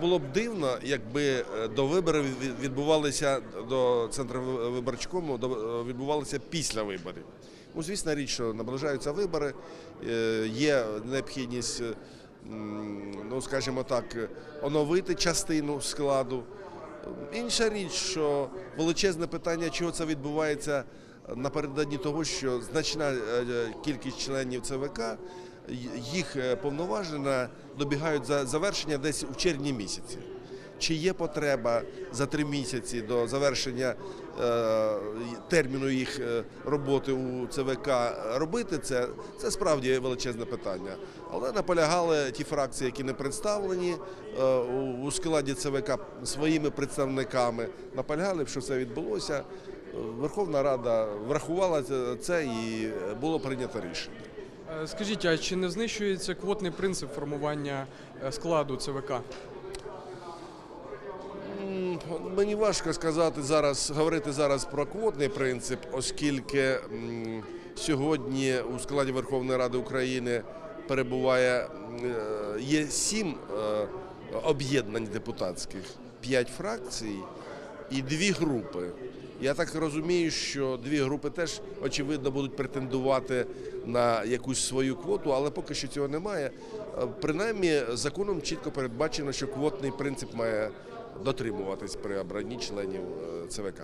було б дивно, якби е, до виборів відбувалися до центру виборчкому е, відбувалися після виборів. Ну, звісно, річ, що наближаються вибори, е, є необхідність, ну скажімо так, оновити частину складу. Інша річ, що величезне питання, чого це відбувається напередодні того, що значна кількість членів ЦВК їх е, повноваження добігають за завершення десь у червні місяці. Чи є потреба за три місяці до завершення е, терміну їх е, роботи у ЦВК робити це? Це справді величезне питання. Але наполягали ті фракції, які не представлені у- складі ЦВК своїми представниками. Наполягали, щоб це відбулося. Верховна Рада врахувала це і було прийнято рішення. Е, Скажіть, а чи не знищується квотний принцип формування е, складу ЦВК? Мені важко сказати зараз, говорити зараз про квотний принцип, оскільки сьогодні у складі Верховної Ради України перебуває є сім е, об'єднань депутатських, п'ять фракцій і дві групи. Я так розумію, що дві групи теж очевидно будуть претендувати на якусь свою квоту, але поки що цього немає. Е, Принаймні, законом чітко передбачено, що квотний принцип має дотримуватись при обранні членів е, ЦВК.